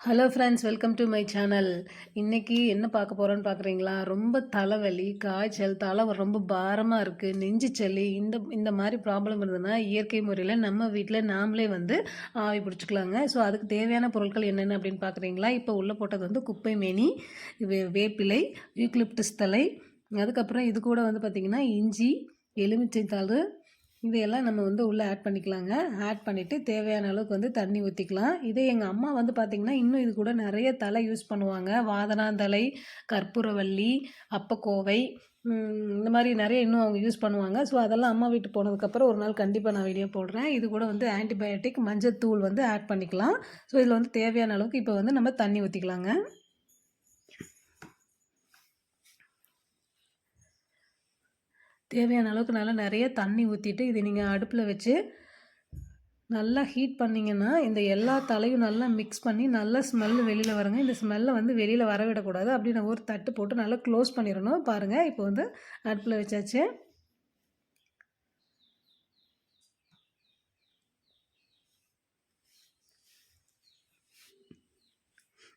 Hello friends welcome to my channel இன்றைக்கி என்ன பார்க்க போகிறோன்னு பார்க்குறீங்களா? ரொம்ப தலைவலி காய்ச்சல் தலை ரொம்ப பாரமாக இருக்குது நெஞ்சு சளி இந்த இந்த மாதிரி ப்ராப்ளம் இருந்ததுன்னா இயற்கை முறையில் நம்ம வீட்டில் நாமளே வந்து ஆவி பிடிச்சிக்கலாங்க. ஸோ அதுக்கு தேவையான பொருட்கள் என்னென்ன அப்படின்னு பார்க்குறீங்களா? இப்போ உள்ளே போட்டது வந்து குப்பை மேனி வே வேப்பிலை யூக்லிப்டஸ் தலை அதுக்கப்புறம் இது கூட வந்து பார்த்திங்கன்னா இஞ்சி எலுமிச்சை தாள் இதையெல்லாம் நம்ம வந்து உள்ளே ஆட் பண்ணிக்கலாங்க. ஆட் பண்ணிவிட்டு தேவையான அளவுக்கு வந்து தண்ணி ஊற்றிக்கலாம் இதே எங்கள் அம்மா வந்து பார்த்திங்கன்னா இன்னும் இது கூட நிறைய தலை யூஸ் பண்ணுவாங்க. வாதனாந்தலை கற்பூரவல்லி அப்பக்கோவை இந்த மாதிரி நிறைய இன்னும் அவங்க யூஸ் பண்ணுவாங்க. ஸோ அதெல்லாம் அம்மா வீட்டு போனதுக்கப்புறம் ஒரு நாள் கண்டிப்பாக நான் வீடியோ போடுறேன். இது கூட வந்து ஆன்டிபயோட்டிக் மஞ்சள் தூள் வந்து ஆட் பண்ணிக்கலாம். ஸோ இதில் வந்து தேவையான அளவுக்கு இப்போ வந்து நம்ம தண்ணி ஊற்றிக்கலாங்க தேவையான அளவுக்கு நல்லா நிறைய தண்ணி ஊற்றிட்டு இதை நீங்கள் அடுப்பில் வச்சு நல்லா ஹீட் பண்ணிங்கன்னா இந்த எல்லா தலையும் நல்லா மிக்ஸ் பண்ணி நல்லா ஸ்மெல் வெளியில் வருங்க. இந்த ஸ்மெல்லை வந்து வெளியில் வர விடக்கூடாது அப்படி நான் ஒரு தட்டு போட்டு நல்லா க்ளோஸ் பண்ணிடணும். பாருங்கள் இப்போ வந்து அடுப்பில் வச்சாச்சு.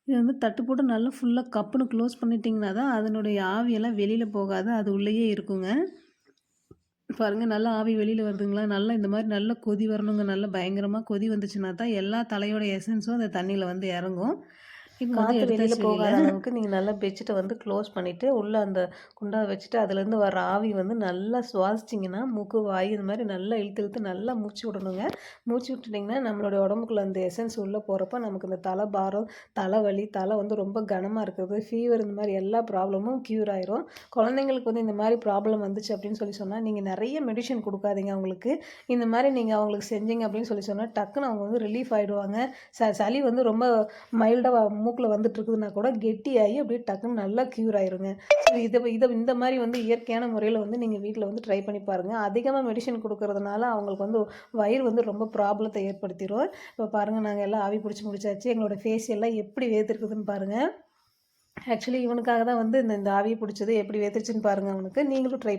இது வந்து தட்டு போட்டு நல்லா ஃபுல்லாக கப்புன்னு க்ளோஸ் பண்ணிட்டிங்கன்னா தான் அதனுடைய ஆவியெல்லாம் வெளியில் போகாது. அது உள்ளேயே இருக்குங்க. பாருங்கள் நல்லா ஆவி வெளியில் வருதுங்களா? நல்லா இந்த மாதிரி நல்லா கொதி வரணுங்க. நல்லா பயங்கரமாக கொதி வந்துச்சுன்னா தான் எல்லா தலையோட எசன்ஸும் அந்த தண்ணியில் வந்து இறங்கும். வந்து வெளியில் போகாத அளவுக்கு நீங்கள் நல்லா பெட்ஷீட்டை வந்து க்ளோஸ் பண்ணிவிட்டு உள்ளே அந்த குண்டா வச்சுட்டு அதுலேருந்து வர ஆவி வந்து நல்லா சுவாசிச்சிங்கன்னா மூக்கு வாய் இந்த மாதிரி நல்லா இழுத்து இழுத்து நல்லா மூச்சு விடணுங்க. மூச்சு விட்டுட்டிங்கன்னா நம்மளுடைய உடம்புக்குள்ள அந்த எசன்ஸ் உள்ளே போகிறப்ப நமக்கு இந்த தலை பாரம் தலைவலி தலை வந்து ரொம்ப கனமாக இருக்குது. ஃபீவர் இந்த மாதிரி எல்லா ப்ராப்ளமும் க்யூர் ஆயிரும். குழந்தைங்களுக்கு வந்து இந்த மாதிரி ப்ராப்ளம் வந்துச்சு அப்படின்னு சொல்லி சொன்னால் நீங்கள் நிறைய மெடிசன் கொடுக்காதீங்க அவங்களுக்கு. இந்த மாதிரி நீங்கள் அவங்களுக்கு செஞ்சீங்க அப்படின்னு சொல்லி சொன்னால் டக்குன்னு அவங்க வந்து ரிலீஃப் ஆகிடுவாங்க ச சளி வந்து ரொம்ப மைல்டாக மூக்கில் வந்துட்டு இருக்குதுன்னா கூட கெட்டியாகி அப்படியே டக்குன்னு நல்லா க்யூர் ஆயிருங்க. ஸோ இதை இதை இந்த மாதிரி வந்து இயற்கையான முறையில் வந்து நீங்கள் வீட்டில் வந்து ட்ரை பண்ணி பாருங்கள் அதிகமாக மெடிசன் கொடுக்கறதுனால அவங்களுக்கு வந்து வயிறு வந்து ரொம்ப ப்ராப்ளத்தை ஏற்படுத்திடும் இப்போ பாருங்கள் நாங்கள் எல்லாம் ஆவி பிடிச்சி முடிச்சாச்சு. எங்களோட ஃபேஸ் எல்லாம் எப்படி வேர்த்துருக்குதுன்னு பாருங்கள் ஆக்சுவலி இவனுக்காக தான் வந்து இந்த இந்த ஆவியை பிடிச்சது எப்படி வேத்துருச்சுன்னு பாருங்கள் அவனுக்கு. நீங்களும் ட்ரை